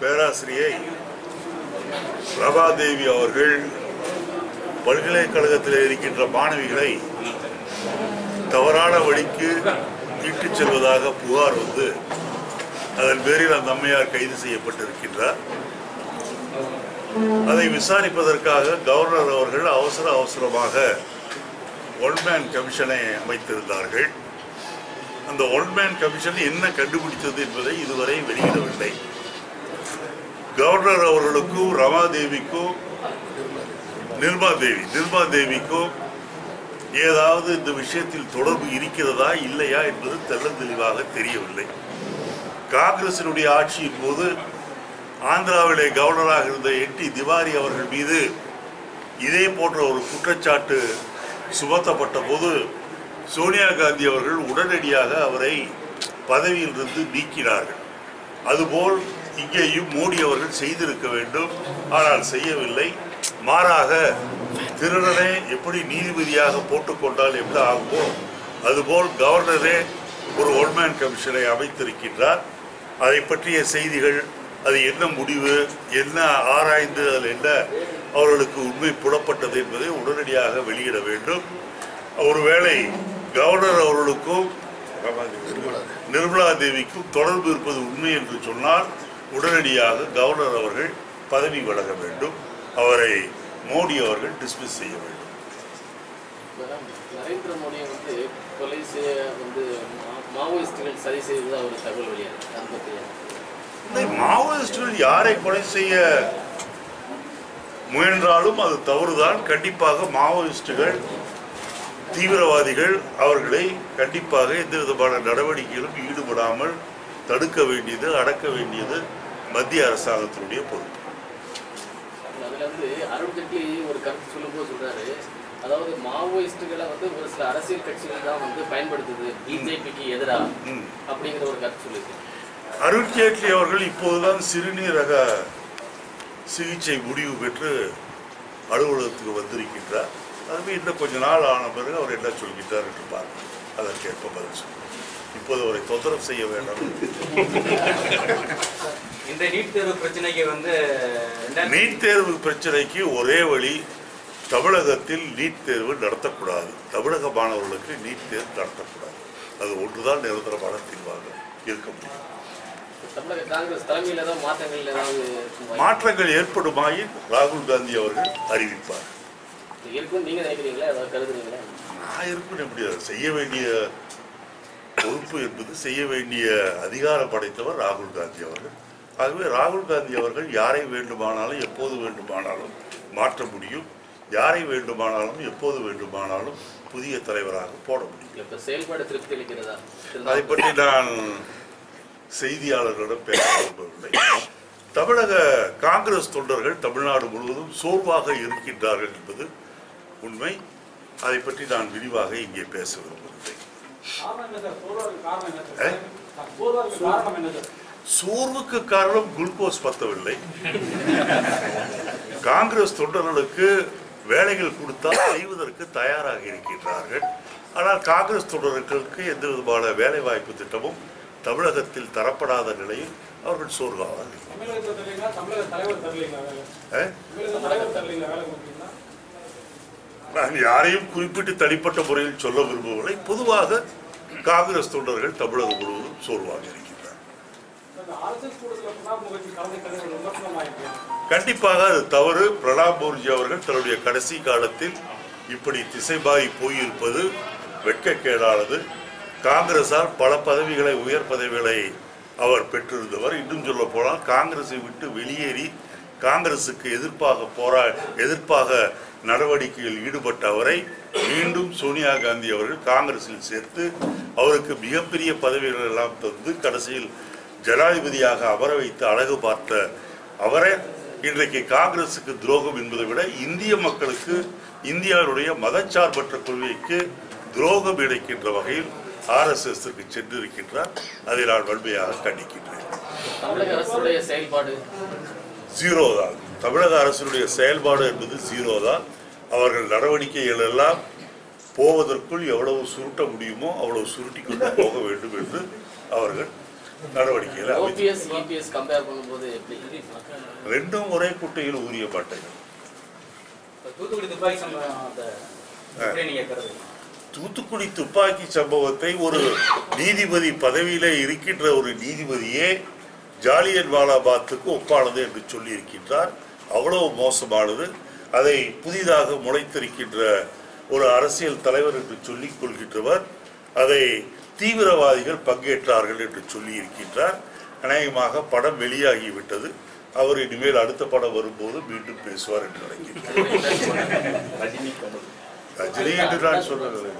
பேராசிரியை பிரபாதேவி அவர்கள் பல்கலைக்கழகத்தில் இருக்கின்ற மாணவிகளை தவறான வழிக்கு இட்டுச் செல்வதாக புகார் வந்து அதன் பேரில் அந்த அம்மையார் கைது செய்யப்பட்டிருக்கின்றார். அதை விசாரிப்பதற்காக கவர்னர் அவர்கள் அவசர அவசரமாக ஒன்மேன் கமிஷனை அமைத்திருந்தார்கள். அந்த ஒன்மேன் கமிஷன் என்ன கண்டுபிடித்தது என்பதை இதுவரை வெளியிடவில்லை. கவர்னர் அவர்களுக்கும் ரமாதேவிக்கும் நிர்மா தேவி நிர்மா தேவிக்கும் ஏதாவது இந்த விஷயத்தில் தொடர்பு இருக்கிறதா இல்லையா என்பது தெள்ளந்தெளிவாக தெரியவில்லை. காங்கிரசினுடைய ஆட்சியின் போது ஆந்திராவிலே கவர்னராக இருந்த என் டி திவாரி அவர்கள் மீது இதே போன்ற ஒரு குற்றச்சாட்டு சுமத்தப்பட்ட போது சோனியா காந்தி அவர்கள் உடனடியாக அவரை பதவியிலிருந்து நீக்கினார்கள். அதுபோல் இங்கேயும் மோடி அவர்கள் செய்திருக்க வேண்டும். ஆனால் செய்யவில்லை. மாறாக திருடனை எப்படி நீதிபதியாக போட்டுக்கொண்டால் எப்படி ஆகுமோ அதுபோல் கவர்னரே ஒரு ஒன்மேன் கமிஷனை அமைத்திருக்கின்றார். அதை பற்றிய செய்திகள் அது என்ன முடிவு என்ன ஆராய்ந்து அதில் என்ன அவர்களுக்கு உண்மை புலப்பட்டது என்பதை உடனடியாக வெளியிட வேண்டும். ஒருவேளை கவர்னர் அவர்களுக்கும் நிர்மலா தேவிக்கும் தொடர்பு இருப்பது உண்மை என்று சொன்னால் உடனடியாக கவர்னர் அவர்கள் பதவி விலக வேண்டும். அவரை மோடி அவர்கள் டிஸ்மிஸ் செய்ய வேண்டும். நரேந்திர மோடியை வந்து கொலை செய்ய வந்து மாவோயிஸ்டுகள் சதி செய்ததா ஒரு தகவல் இந்த மாவோயிஸ்டுகள் யாரை கொலை செய்ய முயன்றாலும் அது தவறுதான். கண்டிப்பாக மாவோயிஸ்டுகள் தீவிரவாதிகள் அவர்களை கண்டிப்பாக எந்த விதமான நடவடிக்கையிலும் ஈடுபடாமல் தடுக்க வேண்டியது அடக்க வேண்டியது மத்திய அரசாங்கத்தினுடைய பொறுப்பு. அதுல வந்து அருண் ஜெட்லி ஒரு கருத்து சொல்லும்போது சொல்றாரு. அதாவது மாவோயிஸ்டுகளை வந்து ஒரு சில அரசியல் கட்சிகள் தான் வந்து பயன்படுத்துது பிஜேபிக்கு எதிராக. அப்படிங்கிற ஒரு கருத்து சொல்லியிருக்கு. அருண் ஜேட்லி அவர்கள் இப்போதுதான் சிறுநீரக சிகிச்சை முடிவு பெற்று அலுவலகத்துக்கு வந்திருக்கின்றார். அதுவே இன்னும் கொஞ்ச நாள் ஆன பிறகு அவர் என்ன சொல்கின்றார் என்று பார்ப்போம். அதற்கேற்ப பதில் சொல்லுவோம் இப்போது அவரை தொந்தரவு செய்ய வேண்டாம். இந்த நீட் தேர்வு பிரச்சனைக்கு வந்து நீட் தேர்வு பிரச்சனைக்கு ஒரே வழி தமிழகத்தில் நீட் தேர்வு நடத்தக்கூடாது. தமிழக மாணவர்களுக்கு நீட் தேர்வு நடத்தக்கூடாது. அது ஒன்றுதான் நிரந்தரமான தீர்வாக இருக்க முடியும். தமிழக காங்கிரஸ் தலைமையில தான் மாற்றங்கள் இருக்குமா? ஏற்படுமாயின் ராகுல் காந்தி அவர்கள் அறிவிப்பார். இருக்கும்னு நீங்க நினைக்கிறீங்களா? ஏதாவது கருதுறீங்களா? நான் எப்படி அதை? செய்ய வேண்டிய பொறுப்பு என்பது செய்ய வேண்டிய அதிகாரம் படைத்தவர் ராகுல் காந்தி அவர்கள். ஆகவே ராகுல் காந்தி அவர்கள் யாரை வேண்டுமானாலும் எப்போது வேண்டுமானாலும் மாற்ற முடியும். யாரை வேண்டுமானாலும் எப்போது வேண்டுமானாலும் புதிய தலைவராக போட முடியும். செயல்பாடு திருப்தி அளிக்கிறதா? அதை பற்றி நான் செய்தியாளர்களிடம் பேச விரும்பவில்லை. தமிழக காங்கிரஸ் தொண்டர்கள் தமிழ்நாடு முழுவதும் சோர்வாக இருக்கின்றார்கள் என்பது உண்மை. அதை பற்றி நான் விரிவாக இங்கே பேச விரும்பவில்லை. சோர்வுக்கு காரணம் குளுக்கோஸ் பத்தவில்லை. காங்கிரஸ் தொண்டர்களுக்கு வேலைகள் கொடுத்தால் செய்வதற்கு தயாராக இருக்கின்றார்கள். ஆனால் காங்கிரஸ் தொண்டர்களுக்கு எந்த விதமான வேலை வாய்ப்பு திட்டமும் தமிழகத்தில் தரப்படாத நிலையில் அவர்கள் சோர்வாவார்கள். நான் யாரையும் குறிப்பிட்டு தனிப்பட்ட முறையில் சொல்ல விரும்பவில்லை. பொதுவாக காங்கிரஸ் தொண்டர்கள் தமிழகம் முழுவதும் சோர்வாக இருக்கின்றனர் இந்த RSS கூட்டத்துல பிரணாப் முகர்ஜி கலந்துக்கிறது ஒரு விமர்சனமாயிருக்கு. கண்டிப்பாக அது தவறு. பிரணாப் முகர்ஜி அவர்கள் தன்னுடைய கடைசி காலத்தில் இப்படி திசைபாய் போயிருப்பது வெட்கக்கேடானது. காங்கிரஸால் பல பதவிகளை உயர் பதவிகளை அவர் பெற்றிருந்தவர். இன்னும் சொல்ல போனால் காங்கிரஸை விட்டு வெளியேறி காங்கிரசுக்கு எதிர்ப்பாக போரா எதிர்ப்பாக நடவடிக்கையில் ஈடுபட்ட அவரை மீண்டும் சோனியா காந்தி அவர்கள் காங்கிரஸில் சேர்த்து அவருக்கு மிகப்பெரிய பதவிகள் எல்லாம் தந்து கடைசியில் ஜனாதிபதியாக அமர வைத்து அழகு பார்த்த அவரை இன்றைக்கு காங்கிரசுக்கு துரோகம் என்பதை விட இந்திய மக்களுக்கு இந்தியாவுடைய மதச்சார்பற்ற கொள்கைக்கு துரோகம் இழைக்கின்ற வகையில் ஆர்எஸ்எஸ்க்கு சென்றிருக்கின்றார். அதை நான் வன்மையாக கண்டிக்கின்றேன். தமிழக அரசுடைய செயல்பாடு? ஜீரோ தான். தமிழக அரசினுடைய செயல்பாடு என்பது ஜீரோ தான். அவர்கள் நடவடிக்கைகள் எல்லாம் போவதற்குள் எவ்வளவு சுருட்ட முடியுமோ அவ்வளவு சுருட்டி கொண்டு போக வேண்டும் என்று அவர்கள் நடவடிக்கைகளை அமைச்சு ஓபிஎஸ் இபிஎஸ் கம்பேர் பண்ணும்போது எப்படி? ரெண்டும் ஒரே குட்டையில் ஊறிய பாட்டைகள். துப்பாக்கி சம்பவம் தூத்துக்குடி துப்பாக்கி சம்பவத்தை ஒரு நீதிபதி பதவியிலே இருக்கின்ற ஒரு நீதிபதியே ஜாலியன் வாலாபாத்துக்கு ஒப்பானது என்று சொல்லி இருக்கின்றார் அவ்வளவு மோசமானது. அதை புதிதாக முளைத்திருக்கின்ற ஒரு அரசியல் தலைவர் என்று சொல்லிக் கொள்கின்றவர். அதை தீவிரவாதிகள் பங்கேற்றார்கள் என்று சொல்லி இருக்கின்றார் அநேகமாக படம் வெளியாகிவிட்டது. அவர் இனிமேல் அடுத்த படம் வரும்போது மீண்டும் பேசுவார் என்று நினைக்கிறேன். ரஜினி என்று நான் சொல்லவில்லை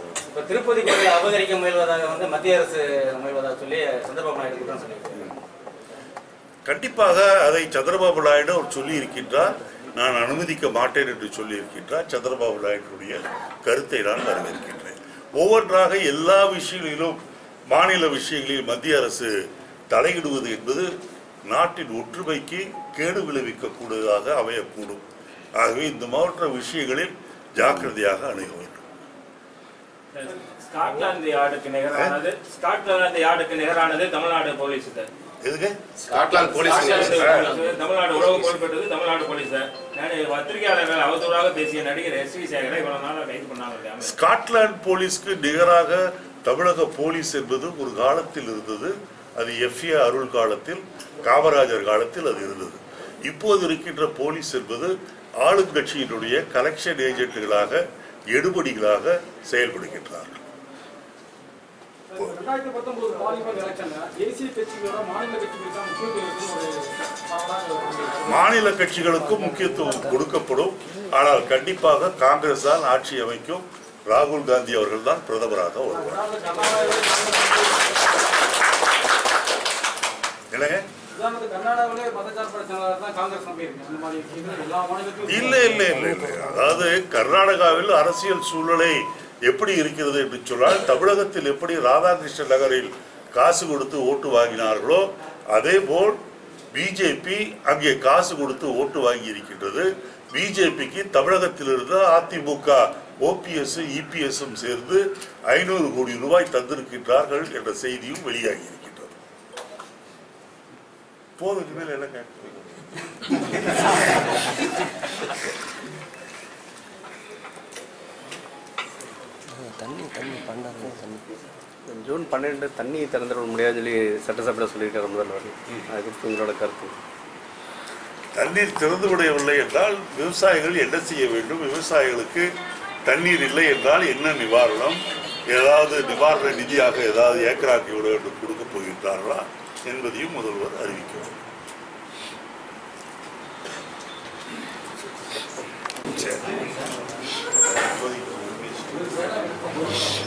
திருப்பதி கோயிலை அபகரிக்க முயல்வதாக வந்து மத்திய அரசு முயல்வதாக சொல்லி சந்திரபாபு நாயுடு கண்டிப்பாக அதை சந்திரபாபு நாயுடு அவர் சொல்லி இருக்கின்றார் நான் அனுமதிக்க மாட்டேன் என்று சொல்லி இருக்கின்றார் சந்திரபாபு நாயுடுடைய கருத்தை நான் வரவேற்கின்றேன். ஒவ்வொன்றாக எல்லா விஷயங்களிலும் மாநில விஷயங்களில் மத்திய அரசு தலையிடுவது என்பது நாட்டின் ஒற்றுமைக்கு கேடு விளைவிக்கக்கூடியதாக அமையக்கூடும். ஆகவே இந்த மாவட்ட விஷயங்களில் ஜாக்கிரதையாக அணுக வேண்டும். ஸ்காட்லாந்து யார்டுக்கு நிகரானது ஸ்காட்லாந்து யார்டுக்கு நிகரானது தமிழ்நாடு போலீஸ் சார் எதுங்க ஸ்காட்லாந்து போலீஸ் தமிழ்நாடு உறவு கோல்பட்டது தமிழ்நாடு போலீஸ். பத்திரிகையாளர்கள் அவதூறாக பேசிய நடிகர் எஸ் வி சேகரை இவ்வளவு நாளா கைது பண்ணாங்க? ஸ்காட்லாந்து போலீஸ்க்கு நிகராக தமிழக போலீஸ் என்பது ஒரு காலத்தில் இருந்தது. அது எஃப்ஏ அருள் காலத்தில் காமராஜர் காலத்தில் அது இருந்தது. இப்போது இருக்கின்ற போலீஸ் என்பது ஆளுங்கட்சியினுடைய கலெக்ஷன் ஏஜென்ட்டுகளாக எடுபடிகளாக செயல்படுகின்றார்கள். ரெண்டாயிரத்தி பத்தொன்பது பார்லிமெண்ட் எலெக்ஷன்ல தேசிய கட்சிகளோட மாநில கட்சிகளுக்கு முக்கியத்துவம் மாநில கட்சிகளுக்கும் கொடுக்கப்படும். ஆனால் கண்டிப்பாக காங்கிரஸ் தான் ஆட்சி அமைக்கும். ராகுல் காந்தி அவர்கள் தான் பிரதமராக வருவார். மாநிலத்திலும் இல்ல இல்ல இல்ல அதாவது கர்நாடகாவில் அரசியல் சூழ்நிலை எப்படி இருக்கிறது என்று சொன்னால் தமிழகத்தில் எப்படி ராதாகிருஷ்ண நகரில் காசு கொடுத்து ஓட்டு வாங்கினார்களோ அதே போல் பிஜேபி அங்கே காசு கொடுத்து ஓட்டு வாங்கி இருக்கின்றது பிஜேபிக்கு தமிழகத்திலிருந்து அதிமுக ஓபிஎஸ் இபிஎஸும் சேர்ந்து ஐநூறு கோடி ரூபாய் தந்திருக்கின்றார்கள் என்ற செய்தியும் வெளியாகி இருக்கின்றது போதுக்கு மேல என்ன கேட்க தண்ணி தண்ணி பண்ணாங்க தண்ணி. ஜூன் பன்னெண்டு தண்ணி திறந்துட முடியாதுன்னு சொல்லி சட்டசபையில் சொல்லியிருக்காரு முதல்வர். அது குறித்து உங்களோட கருத்து. தண்ணீர் திறந்து விடவில்லை என்றால் விவசாயிகள் என்ன செய்ய வேண்டும்? விவசாயிகளுக்கு தண்ணீர் இல்லை என்றால் என்ன நிவாரணம்? ஏதாவது நிவாரண நிதியாக ஏதாவது ஏக்கராக்கி விட வேண்டும் கொடுக்க போகின்றார்களா என்பதையும் முதல்வர் அறிவிக்க வேண்டும். சரி. よし。